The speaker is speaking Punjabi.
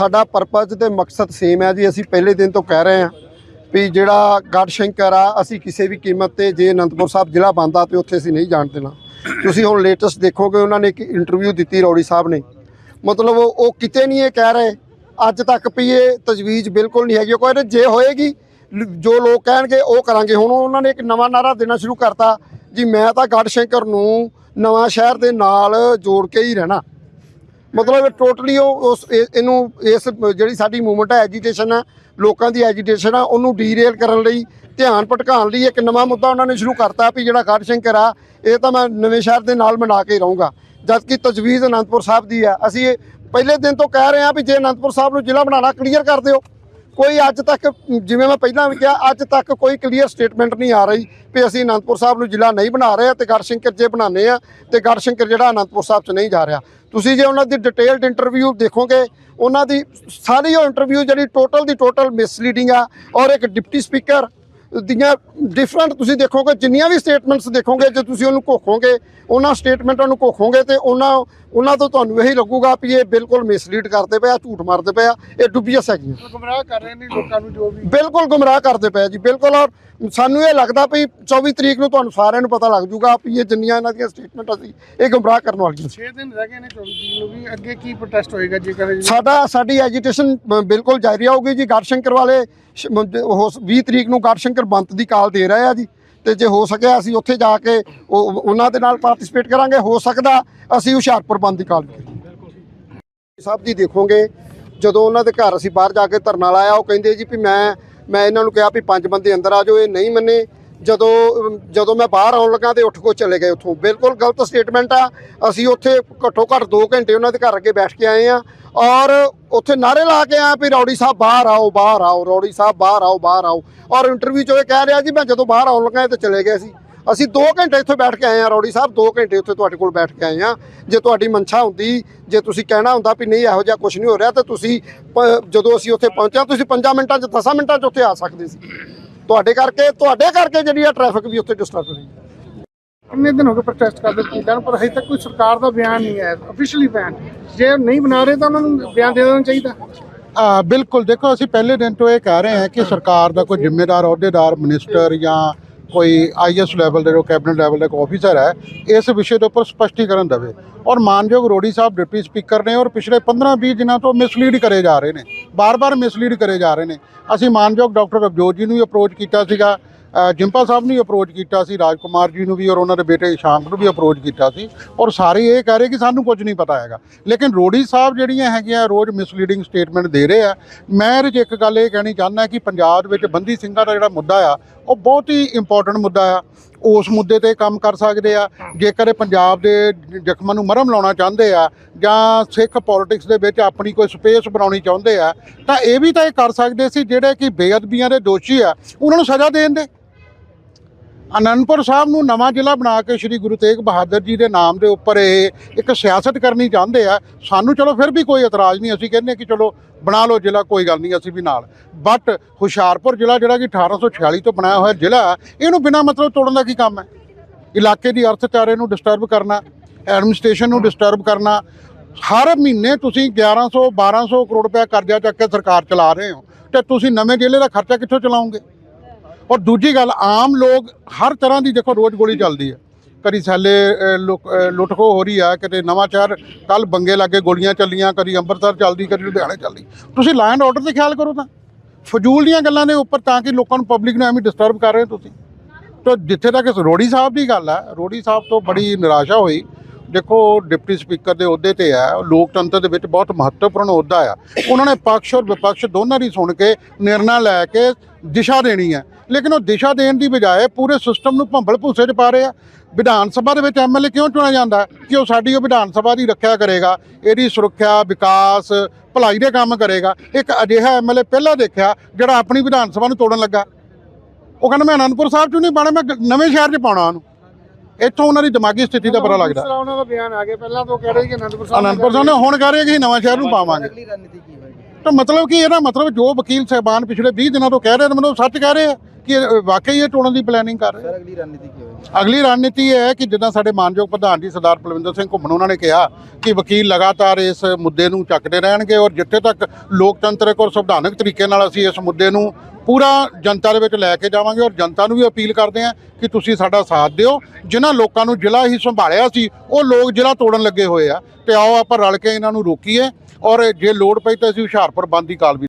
ਸਾਡਾ ਪਰਪਸ ਤੇ ਮਕਸਦ ਸੇਮ ਹੈ ਜੀ, ਅਸੀਂ ਪਹਿਲੇ ਦਿਨ ਤੋਂ ਕਹਿ ਰਹੇ ਹਾਂ ਵੀ ਜਿਹੜਾ ਗੜ ਸ਼ੰਕਰ ਆ, ਅਸੀਂ ਕਿਸੇ ਵੀ ਕੀਮਤ ਤੇ ਜੇ ਅਨੰਦਪੁਰ ਸਾਹਿਬ ਜ਼ਿਲ੍ਹਾ ਬੰਦਾ ਤੇ ਉੱਥੇ ਅਸੀਂ ਨਹੀਂ ਜਾਣ ਦੇਣਾ। ਤੁਸੀਂ ਹੁਣ ਲੇਟੈਸਟ ਦੇਖੋਗੇ, ਉਹਨਾਂ ਨੇ ਇੱਕ ਇੰਟਰਵਿਊ ਦਿੱਤੀ ਰੌੜੀ ਸਾਹਿਬ ਨੇ। ਮਤਲਬ ਉਹ ਕਿਤੇ ਨਹੀਂ ਇਹ ਕਹਿ ਰਹੇ। ਅੱਜ ਤੱਕ ਵੀ ਇਹ ਤਜਵੀਜ਼ ਬਿਲਕੁਲ ਨਹੀਂ ਹੈਗੀ। ਉਹ ਕਹਿੰਦੇ ਜੇ ਹੋਏਗੀ, ਜੋ ਲੋਕ ਕਹਿਣਗੇ, ਉਹ ਕਰਾਂਗੇ। ਹੁਣ ਉਹਨਾਂ ਨੇ ਇੱਕ ਨਵਾਂ ਨਾਰਾ ਦੇਣਾ ਸ਼ੁਰੂ ਕਰਤਾ, ਜੀ ਮੈਂ ਤਾਂ ਗੜ ਸ਼ੰਕਰ ਨੂੰ ਨਵਾਂ ਸ਼ਹਿਰ ਦੇ ਨਾਲ ਜੋੜ ਕੇ ਹੀ ਰਹਿਣਾ। ਮਤਲਬ ਟੋਟਲੀ ਉਹ ਉਸ ਇਹ- ਇਹਨੂੰ ਇਸ ਜਿਹੜੀ ਸਾਡੀ ਮੂਵਮੈਂਟ ਹੈ ਐਜੀਟੇਸ਼ਨ ਹੈ, ਲੋਕਾਂ ਦੀ ਐਜੀਟੇਸ਼ਨ ਆ ਉਹਨੂੰ ਡੀਰੇਲ ਕਰਨ ਲਈ, ਧਿਆਨ ਭਟਕਾਉਣ ਲਈ ਇੱਕ ਨਵਾਂ ਮੁੱਦਾ ਉਹਨਾਂ ਨੇ ਸ਼ੁਰੂ ਕਰਤਾ ਵੀ ਜਿਹੜਾ ਗਾਟ ਸ਼ੰਕਰ ਆ, ਇਹ ਤਾਂ ਮੈਂ ਨਵੇਂ ਸ਼ਹਿਰ ਦੇ ਨਾਲ ਮਨਾ ਕੇ ਹੀ ਰਹੂੰਗਾ। ਜਦਕਿ ਤਜਵੀਜ਼ ਅਨੰਦਪੁਰ ਸਾਹਿਬ ਦੀ ਆ ਅਸੀਂ ਇਹ ਪਹਿਲੇ ਦਿਨ ਤੋਂ ਕਹਿ ਰਹੇ ਹਾਂ ਵੀ ਜੇ ਅਨੰਦਪੁਰ ਸਾਹਿਬ ਨੂੰ ਜ਼ਿਲ੍ਹਾ ਬਣਾਉਣਾ ਕਲੀਅਰ ਕਰ ਦਿਓ। ਕੋਈ ਅੱਜ ਤੱਕ, ਜਿਵੇਂ ਮੈਂ ਪਹਿਲਾਂ ਵੀ ਕਿਹਾ, ਅੱਜ ਤੱਕ ਕੋਈ ਕਲੀਅਰ ਸਟੇਟਮੈਂਟ ਨਹੀਂ ਆ ਰਹੀ ਵੀ ਅਸੀਂ ਅਨੰਦਪੁਰ ਸਾਹਿਬ ਨੂੰ ਜ਼ਿਲ੍ਹਾ ਨਹੀਂ ਬਣਾ ਰਹੇ ਤੇ ਗੜਸ਼ੰਕਰ ਜੇ ਬਣਾਉਂਦੇ ਆ ਤੇ ਗੜਸ਼ੰਕਰ ਜਿਹੜਾ ਅਨੰਦਪੁਰ ਸਾਹਿਬ 'ਚ ਨਹੀਂ ਜਾ ਰਿਹਾ। ਤੁਸੀਂ ਜੇ ਉਹਨਾਂ ਦੀ ਡਿਟੇਲਡ ਇੰਟਰਵਿਊ ਦੇਖੋਗੇ, ਉਹਨਾਂ ਦੀ ਸਾਰੀ ਉਹ ਇੰਟਰਵਿਊ ਜਿਹੜੀ ਟੋਟਲ ਦੀ ਟੋਟਲ ਮਿਸਲੀਡਿੰਗ ਆ ਔਰ ਇੱਕ ਡਿਪਟੀ ਸਪੀਕਰ ਦੀਆਂ ਡਿਫਰੈਂਟ ਤੁਸੀਂ ਦੇਖੋਗੇ ਜਿੰਨੀਆਂ ਵੀ ਸਟੇਟਮੈਂਟਸ ਦੇਖੋਗੇ ਜੇ ਤੁਸੀਂ ਉਹਨੂੰ ਘੋਖੋਗੇ ਉਹਨਾਂ ਸਟੇਟਮੈਂਟਾਂ ਨੂੰ ਘੋਖੋਗੇ ਤੇ ਉਹਨਾਂ ਉਹਨਾਂ ਤੋਂ ਤੁਹਾਨੂੰ ਇਹੀ ਲੱਗੂਗਾ ਵੀ ਇਹ ਬਿਲਕੁਲ ਮਿਸਲੀਡ ਕਰਦੇ ਪਏ ਆ ਝੂਠ ਮਾਰਦੇ ਪਏ ਆ ਇਹ ਡੁਬੀਅਸ ਹੈਗੀਆਂ ਗੁੰਮਰਾਹ ਕਰ ਰਹੇ ਨੇ ਲੋਕਾਂ ਨੂੰ ਜੋ ਵੀ। ਬਿਲਕੁਲ ਗੁੰਮਰਾਹ ਕਰਦੇ ਪਏ ਆ ਜੀ ਬਿਲਕੁਲ ਔਰ ਸਾਨੂੰ ਇਹ ਲੱਗਦਾ ਵੀ 24 ਤਰੀਕ ਨੂੰ ਤੁਹਾਨੂੰ ਸਾਰਿਆਂ ਨੂੰ ਪਤਾ ਲੱਗ ਜੂਗਾ ਵੀ ਇਹ ਜਿੰਨੀਆਂ ਇਹਨਾਂ ਦੀਆਂ ਸਟੇਟਮੈਂਟਾਂ ਸੀ ਇਹ ਗੁੰਮਰਾਹ ਕਰਨ ਵਾਲੀਆਂ ਸੀ। 6 ਦਿਨ ਰਹਿ ਗਏ ਨੇ 24 ਤਰੀਕ ਨੂੰ ਵੀ ਅੱਗੇ ਕੀ ਪ੍ਰੋਟੈਸਟ ਹੋਏਗਾ ਜੇਕਰ ਸਾਡਾ ਸਾਡੀ ਐਜੀਟੇਸ਼ਨ ਬਿਲਕੁਲ ਜਾਰੀ ਰਹੂਗੀ ਜੀ ਗੜਸ਼ੰਕਰ ਵਾਲੇ ਸ਼- ਮ- ਜ- ਉਹ 20 ਤਰੀਕ ਨੂੰ ਗੜਸ਼ੰਕਰ ਬੰਤ ਦੀ ਕਾਲ ਦੇ ਰਹੇ ਆ ਜੀ, ਤੇ ਜੇ ਹੋ ਸਕਿਆ ਅਸੀਂ ਉੱਥੇ ਜਾ ਕੇ ਉਹ- ਉਹਨਾਂ ਦੇ ਨਾਲ ਪਾਰਟਿਸਿਪੇਟ ਕਰਾਂਗੇ, ਹੋ ਸਕਦਾ ਅਸੀਂ ਹੁਸ਼ਿਆਰਪੁਰ ਬੰਦ ਦੀ ਕਾਲ ਵੀ ਸਾਹਿਬ ਜੀ ਦੇਖੋਗੇ, ਜਦੋਂ ਉਹਨਾਂ ਦੇ ਘਰ ਅਸੀਂ ਬਾਹਰ ਜਾ ਕੇ ਧਰਨਾ ਲਾਇਆ, ਉਹ ਕਹਿੰਦੇ ਜੀ ਵੀ ਮੈਂ ਮੈਂ ਇਹਨਾਂ ਨੂੰ ਕਿਹਾ ਵੀ ਪੰਜ ਬੰਦੇ ਅੰਦਰ ਆ ਜਾਓ, ਇਹ ਨਹੀਂ ਮੰਨੇ। ਜਦੋਂ ਜਦੋਂ ਮੈਂ ਬਾਹਰ ਆਉਣ ਲੱਗਾ ਤੇ ਉੱਠ ਕੋ ਚਲੇ ਗਏ ਉੱਥੋਂ। ਬਿਲਕੁਲ ਗਲਤ ਸਟੇਟਮੈਂਟ ਆ। ਅਸੀਂ ਉੱਥੇ ਘੱਟੋ ਘੱਟ 2 ਘੰਟੇ ਉਹਨਾਂ ਦੇ ਘਰ ਅੱਗੇ ਬੈਠ ਕੇ ਆਏ ਆ ਔਰ ਉੱਥੇ ਨਾਰੇ ਲਾ ਕੇ ਆ ਵੀ ਰੌੜੀ ਸਾਹਿਬ ਬਾਹਰ ਆਓ ਬਾਹਰ ਆਓ, ਰੌੜੀ ਸਾਹਿਬ ਬਾਹਰ ਆਓ ਬਾਹਰ ਆਓ। ਔਰ ਇੰਟਰਵਿਊ 'ਚ ਇਹ ਕਹਿ ਰਿਹਾ ਜੀ, ਮੈਂ ਜਦੋਂ ਬਾਹਰ ਆਉਣ ਲੱਗਾ ਇਹ ਤੇ ਚਲੇ ਗਏ ਸੀ। ਅਸੀਂ 2 ਘੰਟੇ ਇੱਥੇ ਬੈਠ ਕੇ ਆਏ ਆ ਰੌੜੀ ਸਾਹਿਬ 2 ਘੰਟੇ ਉੱਥੇ ਤੁਹਾਡੇ ਕੋਲ ਬੈਠ ਕੇ ਆਏ ਆ ਜੇ ਤੁਹਾਡੀ ਮਨਸ਼ਾ ਹੁੰਦੀ, ਜੇ ਤੁਸੀਂ ਕਹਿਣਾ ਹੁੰਦਾ ਵੀ ਨਹੀਂ ਇਹੋ ਜਿਹਾ ਕੁਝ ਨਹੀਂ ਹੋ ਰਿਹਾ, ਤਾਂ ਤੁਸੀਂ ਪ- ਜਦੋਂ ਅਸੀਂ ਉੱਥੇ ਪਹੁੰਚਿਆ ਤੁਸੀਂ 5 ਮਿੰਟਾਂ 'ਚ 10 ਮਿੰਟਾਂ 'ਚ ਉੱਥੇ ਆ ਸਕਦੇ ਸੀ। ਤੁਹਾਡੇ ਕਰਕੇ ਤੁਹਾਡੇ ਕਰਕੇ ਜਿਹੜੀ ਆ ਟ੍ਰੈਫਿਕ ਵੀ ਉੱਥੇ ਡਿਸਟਰਬ ਹੋਈ। ਕਿੰਨੇ ਦਿਨ ਹੋ ਗਏ ਪ੍ਰੋਟੈਸਟ ਕਰਦੇ ਪਿੰਡਾਂ ਪਰ ਹਜੇ ਤੱਕ ਕੋਈ ਸਰਕਾਰ ਦਾ ਬਿਆਨ ਨਹੀਂ ਆਇਆ ਅਫੀਸ਼ੀਅਲੀ ਬਿਆਨ। ਜੇ ਨਹੀਂ ਬਣਾ ਰਹੇ ਤਾਂ ਉਹਨਾਂ ਨੂੰ ਬਿਆਨ ਦੇ ਦੇਣਾ ਚਾਹੀਦਾ। ਆ ਬਿਲਕੁਲ। ਦੇਖੋ ਅਸੀਂ ਪਹਿਲੇ ਦਿਨ ਤੋਂ ਇਹ ਕਹਿ ਰਹੇ ਹਾਂ ਕਿ ਸਰਕਾਰ ਦਾ ਕੋਈ ਜ਼ਿੰਮੇਦਾਰ ਅਹੁਦੇਦਾਰ ਮਿਨਿਸਟਰ ਜਾਂ ਕੋਈ ਆਈਐਸ ਲੈਵਲ ਦੇ ਜੋ ਕੈਬਨਿਟ ਲੈਵਲ ਦਾ ਇੱਕ ਆਫੀਸਰ ਹੈ, ਇਸ ਵਿਸ਼ੇ ਦੇ ਉੱਪਰ ਸਪਸ਼ਟੀਕਰਨ ਦੇਵੇ। ਔਰ ਮਾਨਯੋਗ ਰੋੜੀ ਸਾਹਿਬ, ਡਿਪਟੀ ਸਪੀਕਰ ਨੇ ਔਰ ਪਿਛਲੇ 15-20 ਦਿਨਾਂ ਤੋਂ ਮਿਸਲੀਡ ਕਰੇ ਜਾ ਰਹੇ ਨੇ। ਬਾਰ-ਬਾਰ ਮਿਸਲੀਡ ਕਰੇ ਜਾ ਰਹੇ ਨੇ। ਅਸੀਂ ਮਾਨਯੋਗ ਡਾਕਟਰ ਅਬਜੋਤ ਜੀ ਨੂੰ ਵੀ ਅਪਰੋਚ ਕੀਤਾ ਸੀਗਾ। ਜਿੰਪਾ ਸਾਹਿਬ ਨੂੰ ਅਪਰੋਚ ਕੀਤਾ ਸੀ, ਰਾਜਕੁਮਾਰ ਜੀ ਨੂੰ ਵੀ ਔਰ ਉਹਨਾਂ ਦੇ ਬੇਟੇ ਸ਼ਾਂਕ ਨੂੰ ਵੀ ਅਪਰੋਚ ਕੀਤਾ ਸੀ ਔਰ ਸਾਰੇ ਇਹ ਕਹਿ ਰਹੇ ਕਿ ਸਾਨੂੰ ਕੁਝ ਨਹੀਂ ਪਤਾ ਹੈਗਾ। ਲੇਕਿਨ ਰੋੜੀ ਸਾਹਿਬ ਜਿਹੜੀਆਂ ਹੈਗੀਆਂ, ਰੋਜ਼ ਮਿਸਲੀਡਿੰਗ ਸਟੇਟਮੈਂਟ ਦੇ ਰਹੇ ਆ, ਮੈਂ ਇਹਦੇ 'ਚ ਇੱਕ ਗੱਲ ਇਹ ਕਹਿਣੀ ਚਾਹੁੰਦਾ ਕਿ ਪੰਜਾਬ ਵਿੱਚ ਬੰਦੀ ਸਿੰਘਾਂ ਦਾ ਜਿਹੜਾ ਮੁੱਦਾ ਆ, ਉਹ ਬਹੁਤ ਹੀ ਇੰਪੋਰਟੈਂਟ ਮੁੱਦਾ ਆ। ਉਸ ਮੁੱਦੇ ਤੇ ਕੰਮ ਕਰ ਸਕਦੇ ਆ। ਜੇਕਰ ਇਹ ਪੰਜਾਬ ਦੇ ਜ਼ਖਮਾਂ ਨੂੰ ਮਰਹਮ ਲਾਉਣਾ ਚਾਹੁੰਦੇ ਆ ਜਾਂ ਸਿੱਖ ਪੋਲਿਟਿਕਸ ਦੇ ਵਿੱਚ ਆਪਣੀ ਕੋਈ ਸਪੇਸ ਬਣਾਉਣੀ ਚਾਹੁੰਦੇ ਆ ਤਾਂ ਇਹ ਵੀ ਤਾਂ ਇਹ ਕਰ ਸਕਦੇ ਸੀ ਜਿਹੜੇ ਕਿ ਬੇਅਦਬੀਆਂ ਦੇ ਦੋਸ਼ੀ ਆ ਉਹਨਾਂ ਨੂੰ ਸਜ਼ਾ ਦੇਣ ਦੇ। ਅਨੰਦਪੁਰ ਸਾਹਿਬ ਨੂੰ ਨਵਾਂ ਜ਼ਿਲ੍ਹਾ ਬਣਾ ਕੇ ਸ੍ਰੀ ਗੁਰੂ ਤੇਗ ਬਹਾਦਰ ਜੀ ਦੇ ਨਾਮ ਦੇ ਉੱਪਰ ਇਹ ਇੱਕ ਸਿਆਸਤ ਕਰਨੀ ਚਾਹੁੰਦੇ ਆ, ਸਾਨੂੰ ਚਲੋ ਫਿਰ ਵੀ ਕੋਈ ਇਤਰਾਜ਼ ਨਹੀਂ, ਅਸੀਂ ਕਹਿੰਦੇ ਕਿ ਚਲੋ ਬਣਾ ਲਓ ਜ਼ਿਲ੍ਹਾ, ਕੋਈ ਗੱਲ ਨਹੀਂ, ਅਸੀਂ ਵੀ ਨਾਲ। ਬਟ ਹੁਸ਼ਿਆਰਪੁਰ ਜ਼ਿਲ੍ਹਾ ਜਿਹੜਾ ਕਿ 1846 ਤੋਂ ਬਣਾਇਆ ਹੋਇਆ ਜ਼ਿਲ੍ਹਾ, ਇਹਨੂੰ ਬਿਨਾਂ ਮਤਲਬ ਤੋੜਨ ਦਾ ਕੀ ਕੰਮ ਹੈ? ਇਲਾਕੇ ਦੀ ਅਰਥਚਾਰੇ ਨੂੰ ਡਿਸਟਰਬ ਕਰਨਾ ਐਡਮਿਨਿਸਟ੍ਰੇਸ਼ਨ ਨੂੰ ਡਿਸਟਰਬ ਕਰਨਾ, ਹਰ ਮਹੀਨੇ ਤੁਸੀਂ 1100 1200 ਕਰੋੜ ਰੁਪਏ ਕਰਜ਼ਾ ਚੱਕ ਕੇ ਸਰਕਾਰ ਚਲਾ ਰਹੇ ਹੋ, ਤੇ ਤੁਸੀਂ ਨਵੇਂ ਜ਼ਿਲ੍ਹੇ ਦਾ ਖਰਚਾ ਕਿੱਥੋਂ ਚਲਾਉਂਗੇ? ਔਰ ਦੂਜੀ ਗੱਲ ਆਮ ਲੋਕ ਹਰ ਤਰ੍ਹਾਂ ਦੀ ਦੇਖੋ ਰੋਜ਼ ਗੋਲੀ ਚੱਲਦੀ ਹੈ। ਕਦੀ ਸਾਲੇ ਅ, ਲੁੱਟ- ਅ, ਲੁੱਟਖੋ ਹੋ ਰਹੀ ਆ ਕਿਤੇ ਨਵਾਂ ਸ਼ਹਿਰ ਕੱਲ ਬੰਗੇ ਲਾਗੇ ਗੋਲੀਆਂ ਚੱਲੀਆਂ ਕਦੀ ਅੰਮ੍ਰਿਤਸਰ ਚੱਲਦੀ ਕਦੀ ਲੁਧਿਆਣੇ ਚੱਲਦੀ। ਤੁਸੀਂ ਲਾਅ ਆਰਡਰ ਤੇ ਖਿਆਲ ਕਰੋ ਤਾਂ। ਫਜ਼ੂਲ ਦੀਆਂ ਗੱਲਾਂ ਦੇ ਉੱਪਰ ਤਾਂ ਕਿ ਲੋਕਾਂ ਨੂੰ ਪਬਲਿਕ ਨੂੰ ਐਵੇਂ ਡਿਸਟਰਬ ਕਰ ਰਹੇ ਹੋ ਤੁਸੀਂ। ਤਾਂ ਜਿੱਥੇ ਤੱਕ ਰੋੜੀ ਸਾਹਿਬ ਦੀ ਗੱਲ ਹੈ ਰੋੜੀ ਸਾਹਿਬ ਤੋਂ ਬੜੀ ਨਿਰਾਸ਼ਾ ਹੋਈ। ਦੇਖੋ ਡਿਪਟੀ ਸਪੀਕਰ ਦੇ ਅਹੁਦੇ ਤੇ ਹੈ ਲੋਕਤੰਤਰ ਦੇ ਵਿੱਚ ਬਹੁਤ ਮਹੱਤਵਪੂਰਨ ਅਹੁਦਾ ਆ। ਉਹਨਾਂ ਨੇ ਪੱਖ ਔਰ ਵਿਪਕਸ਼ ਦੋਨਾਂ ਦੀ ਸੁਣ ਕੇ ਨਿਰਣਾ ਲੈ ਕੇ ਦਿਸ਼ਾ ਦੇਣੀ ਹੈ ਲੇਕਿਨ ਉਹ ਦਿਸ਼ਾ ਦੇਣ ਦੀ ਬਜਾਏ ਪੂਰੇ ਸਿਸਟਮ ਨੂੰ ਭੰਬਲ ਭੂਸੇ 'ਚ ਪਾ ਰਹੇ ਆ। ਵਿਧਾਨ ਸਭਾ ਦੇ ਵਿੱਚ ਐਮਐਲਏ ਕਿਉਂ ਚੁਣਿਆ ਜਾਂਦਾ? ਕਿ ਉਹ ਸਾਡੀ ਉਹ ਵਿਧਾਨ ਸਭਾ ਦੀ ਰੱਖਿਆ ਕਰੇਗਾ ਇਹਦੀ ਸੁਰੱਖਿਆ ਵਿਕਾਸ ਭਲਾਈ ਦੇ ਕੰਮ ਕਰੇਗਾ। ਇੱਕ ਅਜਿਹਾ ਐਮਐਲਏ ਪਹਿਲਾਂ ਦੇਖਿਆ ਜਿਹੜਾ ਆਪਣੀ ਵਿਧਾਨ ਸਭਾ ਨੂੰ ਤੋੜਨ ਲੱਗਾ। ਉਹ ਕਹਿੰਦਾ ਮੈਂ ਅਨੰਦਪੁਰ ਸਾਹਿਬ 'ਚ ਨਹੀਂ ਪਾਣਾ ਮੈਂ ਨਵੇਂ ਸ਼ਹਿਰ 'ਚ ਪਾਉਣਾ ਉਹਨੂੰ। ਇੱਥੋਂ ਉਹਨਾਂ ਦੀ ਦਿਮਾਗੀ ਸਥਿਤੀ ਦਾ ਪਤਾ ਲੱਗਦਾ। ਉਹਨਾਂ ਦਾ ਬਿਆਨ ਆ ਗਿਆ। ਪਹਿਲਾਂ ਤੋਂ ਕਹਿ ਰਹੇ ਕਿ ਅਨੰਦਪੁਰ ਸਾਹਿਬ ਅਨੰਦਪੁਰ ਸਾਹਿਬ ਨੇ ਹੁਣ ਕਹਿ ਰਹੇ ਕਿ ਨਵਾਂ ਸ਼ਹਿਰ ਨੂੰ ਪਾਵਾਂਗੇ। ਅਗਲੀ ਰਣਨੀਤੀ ਕੀ ਹੋਏਗੀ? ਤਾਂ ਮਤਲਬ ਕਿ ਇਹਦਾ ਮਤਲਬ ਜੋ ਵਕੀਲ ਸਾਹਿਬਾਨ ਪਿਛਲੇ 20 ਦਿਨਾਂ ਤੋਂ ਕਹਿ ਰਹੇ ਨੇ ਮਤਲਬ ਸੱਚ ਕਹਿ ਰਹੇ ਆ ਕਿ ਵਾਕਈ ਇਹ ਟੋੜਨ ਦੀ ਪਲੈਨਿੰਗ ਕਰ ਰਹੇ ਸਰ ਅਗਲੀ ਰਣਨੀਤੀ ਕੀ ਹੋਏਗੀ? ਅਗਲੀ ਰਣਨੀਤੀ ਇਹ ਹੈ ਕਿ ਜਿੱਦਾਂ ਸਾਡੇ ਮਾਨਯੋਗ ਪ੍ਰਧਾਨ ਜੀ ਸਰਦਾਰ ਪਲਵਿੰਦਰ ਸਿੰਘ ਘੁੰਮਣ ਉਹਨਾਂ ਨੇ ਕਿਹਾ ਕਿ ਵਕੀਲ ਲਗਾਤਾਰ ਇਸ ਮੁੱਦੇ ਨੂੰ ਚੱਕਦੇ ਰਹਿਣਗੇ ਔਰ ਜਿੱਥੇ ਤੱਕ ਲੋਕਤੰਤਰਿਕ ਔਰ ਸੰਵਿਧਾਨਕ ਤਰੀਕੇ ਨਾਲ ਅਸੀਂ ਇਸ ਮੁੱਦੇ ਨੂੰ ਪੂਰਾ ਜਨਤਾ ਦੇ ਵਿੱਚ ਲੈ ਕੇ ਜਾਵਾਂਗੇ ਔਰ ਜਨਤਾ ਨੂੰ ਵੀ ਅਪੀਲ ਕਰਦੇ ਹਾਂ ਕਿ ਤੁਸੀਂ ਸਾਡਾ ਸਾਥ ਦਿਓ। ਜਿਨ੍ਹਾਂ ਲੋਕਾਂ ਨੂੰ ਜ਼ਿਲ੍ਹਾ ਹੀ ਸੰਭਾਲਿਆ ਸੀ ਉਹ ਲੋਕ ਜ਼ਿਲ੍ਹਾ ਤੋੜਨ ਲੱਗੇ ਹੋਏ ਆ। ਤੇ ਆਓ ਆਪਾਂ ਰਲ ਕੇ ਇਹਨਾਂ ਨੂੰ ਰੋਕੀਏ। ਔਰ ਜੇ ਲੋੜ ਪਈ ਤਾਂ ਅਸੀਂ ਹੁਸ਼ਿਆਰਪੁਰ ਬੰਦ ਦੀ ਕਾਲ ਵੀ